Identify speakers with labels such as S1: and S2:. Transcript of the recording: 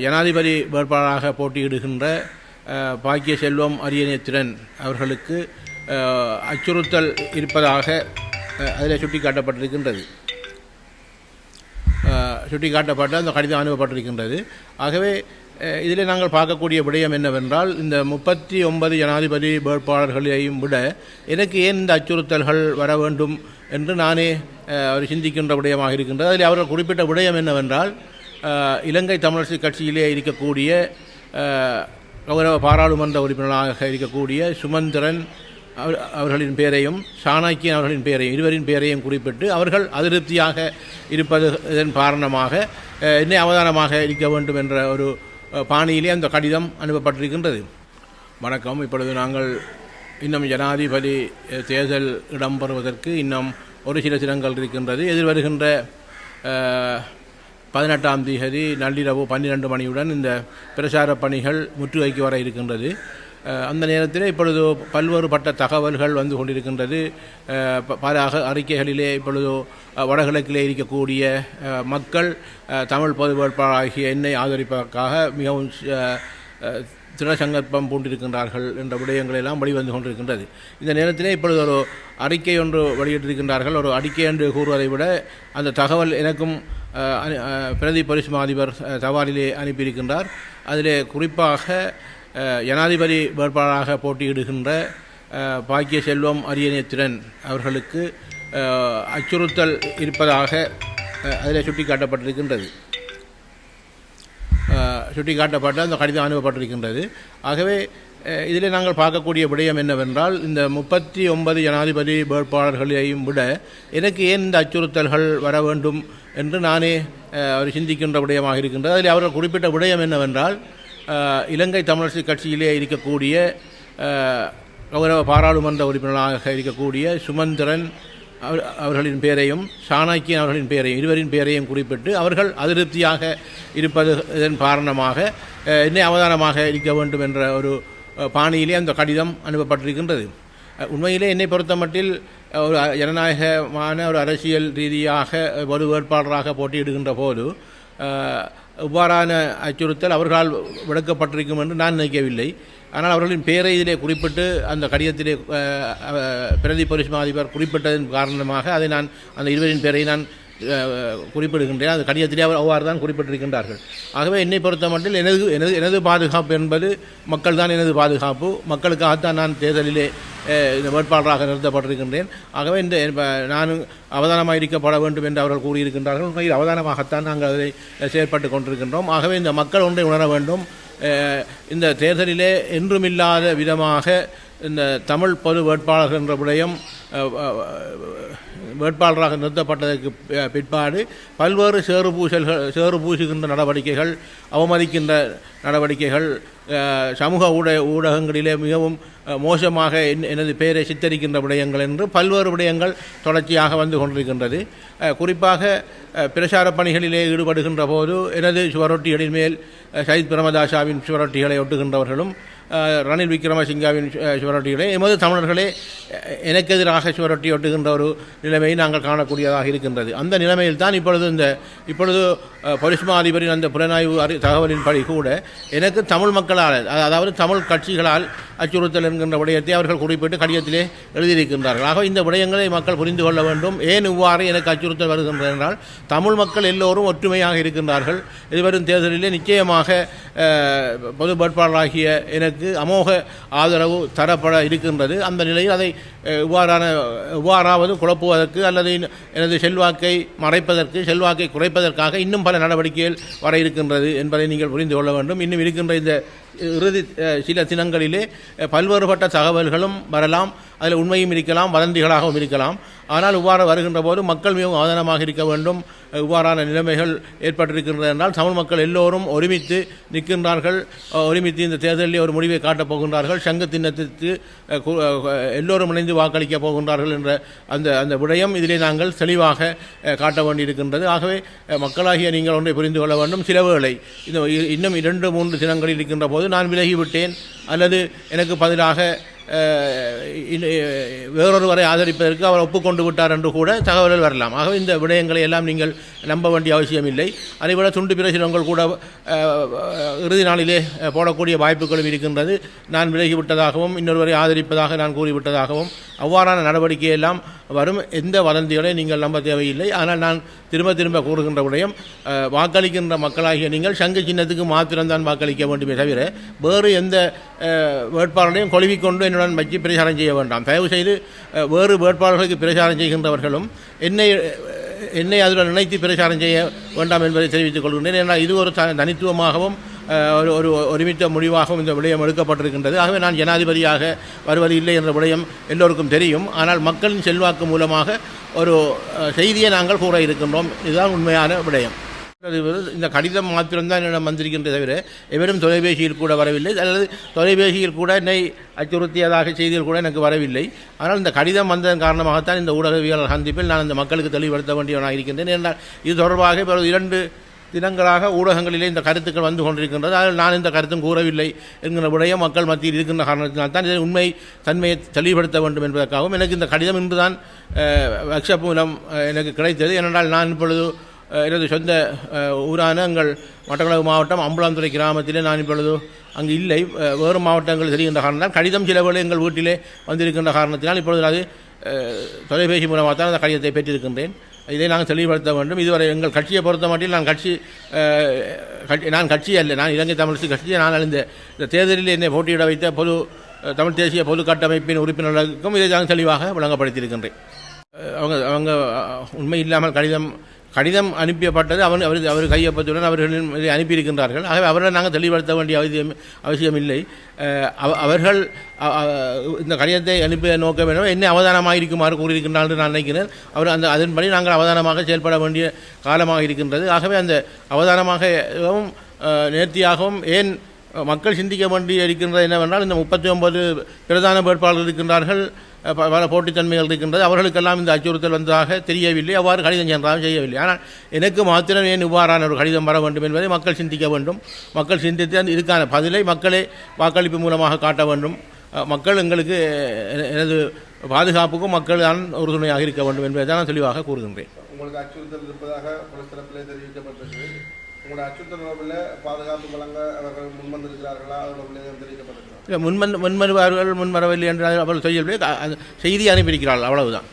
S1: ஜனாதிபதி வேட்பாளராக போட்டியிடுகின்ற பாக்கிய செல்வம் அரியநேத்திரன் அவர்களுக்கு அச்சுறுத்தல் இருப்பதாக அதில் சுட்டிக்காட்டப்பட்டிருக்கின்றது. அஹ், சுட்டிக்காட்டப்பட்ட அந்த கடிதம் அனுப்பப்பட்டிருக்கின்றது. ஆகவே இதில் நாங்கள் பார்க்கக்கூடிய விடயம் என்னவென்றால் இந்த முப்பத்தி ஒன்பது ஜனாதிபதி வேட்பாளர்களையும் விட எனக்கு ஏன் இந்த அச்சுறுத்தல்கள் வர வேண்டும் என்று நானே அவர் சிந்திக்கின்ற விடயமாக இருக்கின்றது. அதில் அவர்கள் குறிப்பிட்ட விடயம் என்னவென்றால் இலங்கை தமிழரசு கட்சியிலே இருக்கக்கூடிய கௌரவ பாராளுமன்ற உறுப்பினராக இருக்கக்கூடிய சுமந்திரன் அவர்- அவர்களின் பெயரையும் சாணக்கியன் அவர்களின் பெயரையும் இருவரின் பெயரையும் குறிப்பிட்டு அவர்கள் அதிருப்தியாக இருப்பது இதன் காரணமாக இன்னை என்னை அவதானமாக இருக்க வேண்டும் என்ற ஒரு பாணியிலே அந்த கடிதம் அனுப்பப்பட்டிருக்கின்றது. வணக்கம். இப்பொழுது நாங்கள் இன்னும் ஜனாதிபதி தேர்தல் இடம்பெறுவதற்கு இன்னும் ஒரு சில தினங்கள் இருக்கின்றது. எதிர்வருகின்ற பதினெட்டாம் தேதி நள்ளிரவு பன்னிரண்டு மணியுடன் இந்த பிரச்சார பணிகள் முற்றுகைக்கு வர இருக்கின்றது. அந்த நேரத்தில் இப்பொழுது பல்வேறுபட்ட தகவல்கள் வந்து கொண்டிருக்கின்றது. பல அறிக்கைகளிலே இப்பொழுது வடகிழக்கிலே இருக்கக்கூடிய மக்கள் தமிழ் பொது வேட்பாளராகிய என்னை ஆதரிப்பதற்காக மிகவும் திடசங்கற்பம் பூண்டிருக்கின்றார்கள் என்ற விடயங்களெல்லாம் வெளிவந்து கொண்டிருக்கின்றது. இந்த நேரத்திலே இப்பொழுது ஒரு அறிக்கை ஒன்று வெளியிட்டிருக்கின்றார்கள். ஒரு அறிக்கை என்று கூறுவதை விட அந்த தகவல் எனக்கும் பிரதி பரிசுமா அதிபர் அஹ், அனுப்பியிருக்கின்றார். அதிலே குறிப்பாக ஜனாதிபதி வேட்பாளராக போட்டியிடுகின்ற பாக்கிய செல்வம் அரியநேத்திரன் அவர்களுக்கு அச்சுறுத்தல் இருப்பதாக அதில் சுட்டிக்காட்டப்பட்டிருக்கின்றது. சுட்டிக்காட்டப்பட்ட அந்த கடிதம் அனுப்பப்பட்டிருக்கின்றது. ஆகவே இதில் நாங்கள் பார்க்கக்கூடிய விடயம் என்னவென்றால் இந்த முப்பத்தி ஒன்பது ஜனாதிபதி வேட்பாளர்களையும் விட எனக்கு ஏன் இந்த அச்சுறுத்தல்கள் வர வேண்டும் என்று நானே அவர் சிந்திக்கின்ற விடயமாக இருக்கின்றது. அதில் அவர்கள் குறிப்பிட்ட விடயம் என்னவென்றால் இலங்கை தமிழரசு கட்சியிலே இருக்கக்கூடிய கௌரவ பாராளுமன்ற உறுப்பினராக இருக்கக்கூடிய சுமந்திரன் அவர்களின் பெயரையும் சாணக்கியன் அவர்களின் பெயரையும் இருவரின் பெயரையும் குறிப்பிட்டு அவர்கள் அதிருப்தியாக இருப்பது இதன் காரணமாக இன்னும் என்னை அவதானமாக இருக்க வேண்டும் என்ற ஒரு பாணியிலே அந்த கடிதம் அனுப்பப்பட்டிருக்கின்றது. உண்மையிலே என்னை பொறுத்தமட்டில் ஒரு ஜனநாயகமான ஒரு அரசியல் ரீதியாக ஒரு வேட்பாளராக போட்டியிடுகின்ற போது இவ்வாறான அச்சுறுத்தல் அவர்களால் விளக்கப்பட்டிருக்கும் என்று நான் நினைக்கவில்லை. ஆனால் அவர்களின் பெயரை இதிலே குறிப்பிட்டு அந்த கடிதத்திலே பிரதி பரிசுமா அதிபர் குறிப்பிட்டதன் காரணமாக அதை நான் அந்த இருவரின் பெயரை நான் குறிப்பிடுகின்றேன். அந்த கடிதத்திலே அவர் அவ்வாறு தான் குறிப்பிட்டிருக்கின்றார்கள். ஆகவே என்னை பொறுத்த மட்டில் எனது எனது எனது பாதுகாப்பு என்பது மக்கள் தான் எனது பாதுகாப்பு. மக்களுக்காகத்தான் நான் தேர்தலிலே இந்த வேட்பாளராக நிறுத்தப்பட்டிருக்கின்றேன். ஆகவே இந்த நானும் நான் அவதானமாக இருக்கப்பட வேண்டும் என்று அவர்கள் கூறியிருக்கின்றார்கள். உண்மையில் அவதானமாகத்தான் நாங்கள் அதை செயற்பட்டு கொண்டிருக்கின்றோம். ஆகவே இந்த மக்கள் ஒன்றை உணர வேண்டும். இந்த தேர்தலிலே என்றுமில்லாத விதமாக இந்த தமிழ் பொது வேட்பாளர் என்ற விடயம் வேட்பாளராக நிறுத்தப்பட்டதற்கு பிற்பாடு பல்வேறு சேறு பூசல்கள் சேறு பூசுகின்ற நடவடிக்கைகள் அவமதிக்கின்ற நடவடிக்கைகள் சமூக ஊட ஊடகங்களிலே மிகவும் மோசமாக என்- எனது பெயரை சித்தரிக்கின்ற விடயங்கள் என்று பல்வேறு விடயங்கள் தொடர்ச்சியாக வந்து கொண்டிருக்கின்றது. குறிப்பாக பிரசார பணிகளிலே ஈடுபடுகின்ற போது எனது சுவரொட்டிகளின் மேல் சயித் பிரமதாசாவின் சுவரொட்டிகளை ஒட்டுகின்றவர்களும் ரணில் விக்ரமசிங்காவின் சுவரொட்டிகளே சுவரொட்டிகளை எமது தமிழர்களே எனக்கு எதிராக சுவரொட்டி ஒட்டுகின்ற ஒரு நிலைமையை நாங்கள் காணக்கூடியதாக இருக்கின்றது. அந்த நிலைமையில் தான் இப்பொழுது இந்த இப்பொழுது அஹ், பொலிஸ் அதிபரின் அந்த புலனாய்வு அறி தகவலின்படி கூட எனக்கு தமிழ் மக்களால் அதாவது தமிழ் கட்சிகளால் அச்சுறுத்தல் என்கின்ற விடயத்தை அவர்கள் குறிப்பிட்டு கடிதத்திலே எழுதியிருக்கின்றார்கள். ஆக இந்த விடயங்களை மக்கள் புரிந்து கொள்ள வேண்டும். ஏன் இவ்வாறு எனக்கு அச்சுறுத்தல் வருகின்றது என்றால் தமிழ் மக்கள் எல்லோரும் ஒற்றுமையாக இருக்கின்றார்கள். எதிர்வரும் தேர்தலிலே நிச்சயமாக பொது வேட்பாளராகிய எனக்கு அமோக ஆதரவு தரப்பட இருக்கின்றது. அந்த நிலையில் அதை இவ்வாறான இவ்வாறாவது குழப்புவதற்கு அல்லது எனது செல்வாக்கை மறைப்பதற்கு செல்வாக்கை குறைப்பதற்காக இன்னும் பல நடவடிக்கைகள் வர இருக்கின்றது என்பதை நீங்கள் புரிந்து கொள்ள வேண்டும். இன்னும் இருக்கின்ற இந்த இறுதி சில தினங்களிலே பல்வேறுபட்ட தகவல்களும் வரலாம். அதில் உண்மையும் இருக்கலாம் வதந்திகளாகவும் இருக்கலாம். ஆனால் இவ்வாறு வருகின்ற போது மக்கள் மிகவும் அவதானமாக இருக்க வேண்டும். இவ்வாறான நிலைமைகள் ஏற்பட்டிருக்கின்றது என்றால் தமிழ் மக்கள் எல்லோரும் ஒருமித்து நிற்கின்றார்கள். ஒருமித்து இந்த தேர்தலில் ஒரு முடிவை காட்டப் போகின்றார்கள். சங்க திண்ணத்திற்கு எல்லோரும் இணைந்து வாக்களிக்கப் போகின்றார்கள் என்ற அந்த அந்த விடயம் இதிலே நாங்கள் தெளிவாக காட்ட வேண்டியிருக்கின்றது. ஆகவே மக்களாகிய நீங்கள் ஒன்றை புரிந்து கொள்ள வேண்டும். சில வேளை இந்த இ- இன்னும் இரண்டு மூன்று தினங்களில் இருக்கின்ற போது நான் விலகிவிட்டேன். அல்லது எனக்கு பதிலாக வேறொருவரை ஆதரிப்பதற்கு அவர் ஒப்புக்கொண்டு விட்டார் என்று கூட தகவல்கள் வரலாம். ஆகவே இந்த விடயங்களை எல்லாம் நீங்கள் நம்ப வேண்டிய அவசியம் இல்லை அதேபோல் துண்டு பிரசுரங்கள் கூட இறுதி நாளிலே போடக்கூடிய வாய்ப்புகளும் இருக்கின்றது. நான் விலகிவிட்டதாகவும் இன்னொருவரை ஆதரிப்பதாக நான் கூறிவிட்டதாகவும் அவ்வாறான நடவடிக்கையெல்லாம் வரும். எந்த வதந்திகளையும் நீங்கள் நம்ப தேவையில்லை. ஆனால் நான் திரும்ப திரும்ப கூறுகின்ற விடயம் வாக்களிக்கின்ற மக்களாகிய நீங்கள் சங்கு சின்னத்துக்கு மாத்திரம்தான் வாக்களிக்க வேண்டுமே தவிர வேறு எந்த வேட்பாளரையும் கொழுவிக்கொண்டு என்னுடன் வச்சு பிரச்சாரம் செய்ய வேண்டாம். தயவு செய்து வேறு வேட்பாளர்களுக்கு பிரச்சாரம் செய்கின்றவர்களும் என்னை என்னை அதுடன் நினைத்து பிரச்சாரம் செய்ய வேண்டாம் என்பதை தெரிவித்துக் கொள்கின்றேன். ஏன்னால் இது ஒரு த- தனித்துவமாகவும் ஒரு ஒரு ஒருமித்த முடிவாகவும் இந்த விடயம் எடுக்கப்பட்டிருக்கின்றது. ஆகவே நான் ஜனாதிபதியாக வருவது இல்லை என்ற விடயம் எல்லோருக்கும் தெரியும். ஆனால் மக்களின் செல்வாக்கு மூலமாக ஒரு செய்தியை நாங்கள் கூற இருக்கின்றோம். இதுதான் உண்மையான விடயம். இந்த கடிதம் மாத்திரம்தான் என்னிடம் வந்திருக்கின்றே தவிர எவரும் தொலைபேசியில் கூட வரவில்லை. அல்லது தொலைபேசியில் கூட என்னை அச்சுறுத்தியதாக செய்திகள் கூட எனக்கு வரவில்லை. ஆனால் இந்த கடிதம் வந்ததன் காரணமாகத்தான் இந்த ஊடகவியலாளர் சந்திப்பில் நான் இந்த மக்களுக்கு தெளிவுபடுத்த வேண்டியவனாக இருக்கின்றேன். என்றால் இது தொடர்பாக இரண்டு தினங்களாக ஊடகங்களிலே இந்த கருத்துக்கள் வந்து கொண்டிருக்கின்றது. அதில் நான் இந்த கருத்தும் கூறவில்லை என்கிற விடயம் மக்கள் மத்தியில் இருக்கின்ற காரணத்தினால் தான் இதை உண்மை தன்மையை தெளிவுபடுத்த வேண்டும் என்பதற்காகவும் எனக்கு இந்த கடிதம் இன்றுதான் ஒர்க்ஷாப் மூலம் எனக்கு கிடைத்தது. ஏனென்றால் நான் இப்பொழுது எனது சொந்த ஊரான எங்கள் மட்டக்களவு மாவட்டம் அம்பலாந்துறை கிராமத்திலே நான் இப்பொழுது அங்கு இல்லை. வேறு மாவட்டங்கள் தெரிகின்ற காரணத்தால் கடிதம் சில வேளை எங்கள் வீட்டிலே வந்திருக்கின்ற காரணத்தினால் இப்பொழுது அது தொலைபேசி மூலமாக தான் அந்த கடிதத்தை பெற்றிருக்கின்றேன். இதை நாங்கள் தெளிவுபடுத்த வேண்டும். இதுவரை எங்கள் கட்சியை பொறுத்த மட்டும் நான் கட்சி கட்சி- நான் கட்சி அல்ல. நான் இலங்கை தமிழ் கட்சியை நான் இந்த இந்த தேர்தலில் என்னை போட்டியிட வைத்த பொது தமிழ் தேசிய பொது கட்டமைப்பின் உறுப்பினர்களுக்கும் இதை நான் தெளிவாக விளங்கப்படுத்தியிருக்கின்றேன். அவங்க அவங்க உண்மை இல்லாமல் கடிதம் கடிதம் அனுப்பப்பட்டது அவன் அவர் அவர் கையொப்பத்துடன் அவர்களின் இதை அனுப்பியிருக்கின்றார்கள். ஆகவே அவர்களை நாங்கள் தெளிவுபடுத்த வேண்டிய அவசியம் அவசியம் இல்லை. அவ- அவர்கள் இந்த கடிதத்தை அனுப்பிய நோக்கம் என்ன அவதானமாக இருக்குமாறு கூறியிருக்கின்றார் என்று நான் நினைக்கிறேன். அவர் அந்த அதன்படி நாங்கள் அவதானமாக செயல்பட வேண்டிய காலமாக இருக்கின்றது. ஆகவே அந்த அவதானமாகவும் நேர்த்தியாகவும் ஏன் மக்கள் சிந்திக்க வேண்டி இருக்கின்றது என்னவென்றால் இந்த முப்பத்தி ஒன்பது பிரதான வேட்பாளர்கள் இருக்கின்றார்கள். பல போட்டித்தன்மைகள் இருக்கின்றது. அவர்களுக்கெல்லாம் இந்த அச்சுறுத்தல் வந்ததாக தெரியவில்லை. அவ்வாறு கடிதம் சென்றாலும் செய்யவில்லை. ஆனால் எனக்கு மாத்திரம் ஏன் இவ்வாறான ஒரு கடிதம் வர வேண்டும் என்பதை மக்கள் சிந்திக்க வேண்டும். மக்கள் சிந்தித்து அந்த இதுக்கான பதிலை மக்களே வாக்களிப்பு மூலமாக காட்ட வேண்டும். மக்கள் எங்களுக்கு எனது பாதுகாப்புக்கும் மக்கள் தான் உறுதுணையாக இருக்க வேண்டும் என்பதை தான் நான் தெளிவாக கூறுகின்றேன்.
S2: உங்களுக்கு அச்சுறுத்தல் இருப்பதாக போலீஸ் உங்களோட அச்சுறுத்தல் தொடர்பில் பாதுகாப்பு வழங்க அவர்கள் முன்வந்திருக்கிறார்களா? அது தொடர்பில் எதுவும் தெரிவிக்கப்பட்டிருக்கிறா
S1: முன்மன் முன்வருவார்கள் முன்வரவில்லை என்று அவர்கள் செய்யவில்லை அ- அந்த செய்தி அனுப்பியிருக்கிறார்கள் அவ்வளவுதான்.